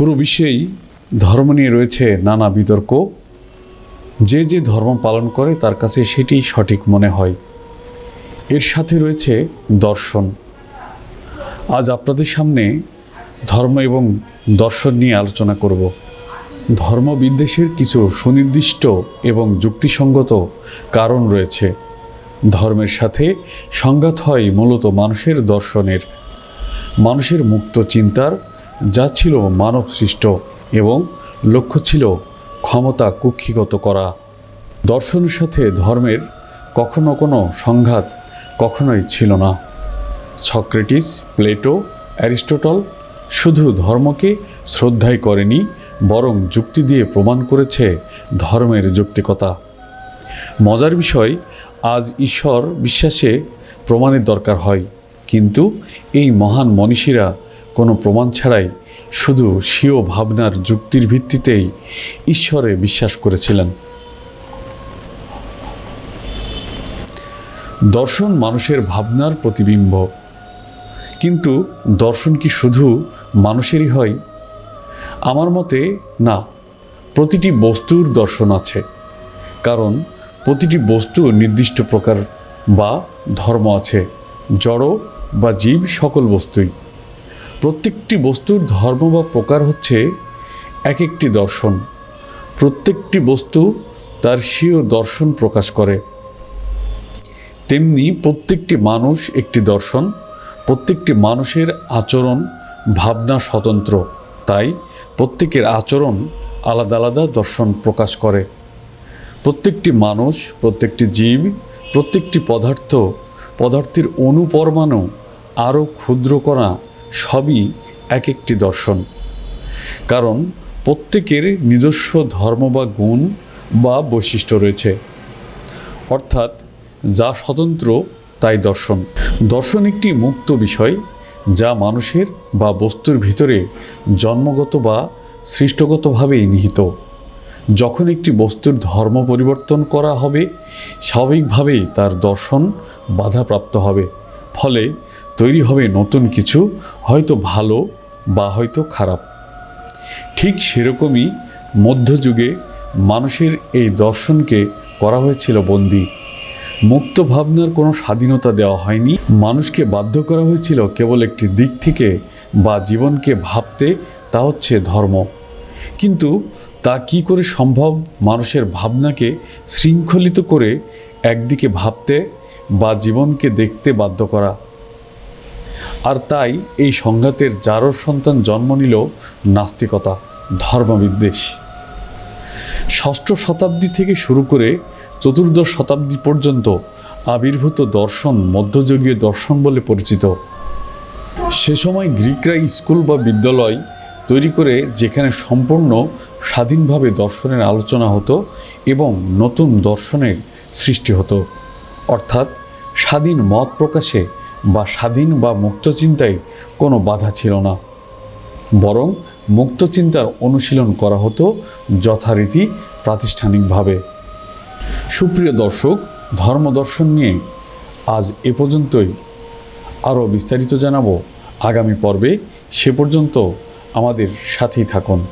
পুরো বিশ্বেই ধর্ম নিয়ে রয়েছে নানা বিতর্ক। যে যে ধর্ম পালন করে তার কাছে সেটি সঠিক মনে হয়। এর সাথে রয়েছে দর্শন। আজ আপনাদের সামনে ধর্ম এবং দর্শন নিয়ে আলোচনা করব। ধর্ম বিদ্বেষের কিছু সুনির্দিষ্ট এবং যুক্তিসঙ্গত কারণ রয়েছে। ধর্মের সাথে সংঘাত হয় মূলত মানুষের দর্শনের। মানুষের মুক্ত চিন্তার যা ছিল মানব সৃষ্ট এবং লক্ষ্য ছিল ক্ষমতা কুক্ষিগত করা। দর্শনের সাথে ধর্মের কখনো কোনো সংঘাত কখনোই ছিল না। সক্রেটিস, প্লেটো, অ্যারিস্টোটল শুধু ধর্মকে শ্রদ্ধাই করেনি, বরং যুক্তি দিয়ে প্রমাণ করেছে ধর্মের যৌক্তিকতা। মজার বিষয়, আজ ঈশ্বর বিশ্বাসে প্রমাণের দরকার হয়, কিন্তু এই মহান মনীষীরা কোনো প্রমাণ ছাড়াই শুধু স্বীয় ভাবনার যুক্তির ভিত্তিতেই ঈশ্বরে বিশ্বাস করেছিলেন। দর্শন মানুষের ভাবনার প্রতিবিম্ব। কিন্তু দর্শন কি শুধু মানুষেরই হয়? আমার মতে, না। প্রতিটি বস্তুর দর্শন আছে। কারণ প্রতিটি বস্তু নির্দিষ্ট প্রকার বা ধর্ম আছে। জড় বা জীব সকল বস্তুই। প্রত্যেকটি বস্তুর ধর্ম বা প্রকার হচ্ছে এক একটি দর্শন। প্রত্যেকটি বস্তু তার স্বীয় দর্শন প্রকাশ করে। তেমনি প্রত্যেকটি মানুষ একটি দর্শন, প্রত্যেকটি মানুষের আচরণ ভাবনা স্বতন্ত্র। তাই প্রত্যেকের আচরণ আলাদা আলাদা দর্শন প্রকাশ করে। প্রত্যেকটি মানুষ, প্রত্যেকটি জীব, প্রত্যেকটি পদার্থ, পদার্থের অনুপরমাণু আরও ক্ষুদ্র করা সবই এক একটি দর্শন। কারণ প্রত্যেকের নিজস্ব ধর্ম বা গুণ বা বৈশিষ্ট্য রয়েছে। অর্থাৎ যা স্বতন্ত্র তাই দর্শন। দর্শন একটি মুক্ত বিষয় যা মানুষের বা বস্তুর ভিতরে জন্মগত বা সৃষ্টগতভাবেই নিহিত। যখন একটি বস্তুর ধর্ম পরিবর্তন করা হবে, স্বাভাবিকভাবেই তার দর্শন বাধাপ্রাপ্ত হবে। ফলে তৈরি হবে নতুন কিছু, হয়তো ভালো বা হয়তো খারাপ। ঠিক সেরকমই মধ্যযুগে মানুষের এই দর্শনকে করা হয়েছিল বন্দী। মুক্ত ভাবনার কোনো স্বাধীনতা দেওয়া হয়নি। মানুষকে বাধ্য করা হয়েছিল কেবল একটি দিক থেকে বা জীবনকে ভাবতে, তা হচ্ছে ধর্ম। কিন্তু তা কি করে সম্ভব? মানুষের ভাবনাকে শৃঙ্খলিত করে একদিকে ভাবতে বা জীবনকে দেখতে বাধ্য করা। আর তাই এই সংঘাতের জারর সন্তান জন্ম নিল নাস্তিকতা ধর্মবিদ্বেষ। ষষ্ঠ শতাব্দী থেকে শুরু করে চতুর্দশ শতাব্দী পর্যন্ত আবির্ভূত দর্শন মধ্যযুগীয় দর্শন বলে পরিচিত। সে সময় গ্রিকরা স্কুল বা বিদ্যালয় তৈরি করে যেখানে সম্পূর্ণ স্বাধীনভাবে দর্শনের আলোচনা হতো এবং নতুন দর্শনের সৃষ্টি হতো। অর্থাৎ স্বাধীন মত প্রকাশে বা স্বাধীন বা মুক্ত চিন্তায় কোনো বাধা ছিল না। বরং মুক্ত চিন্তার অনুশীলন করা হতো যথারীতি প্রাতিষ্ঠানিকভাবে। সুপ্রিয় দর্শক ধর্মদর্শন নিয়ে আজ এ পর্যন্তই। আরও বিস্তারিত জানাব আগামী পর্বে। সে পর্যন্ত আমাদের সাথেই থাকুন।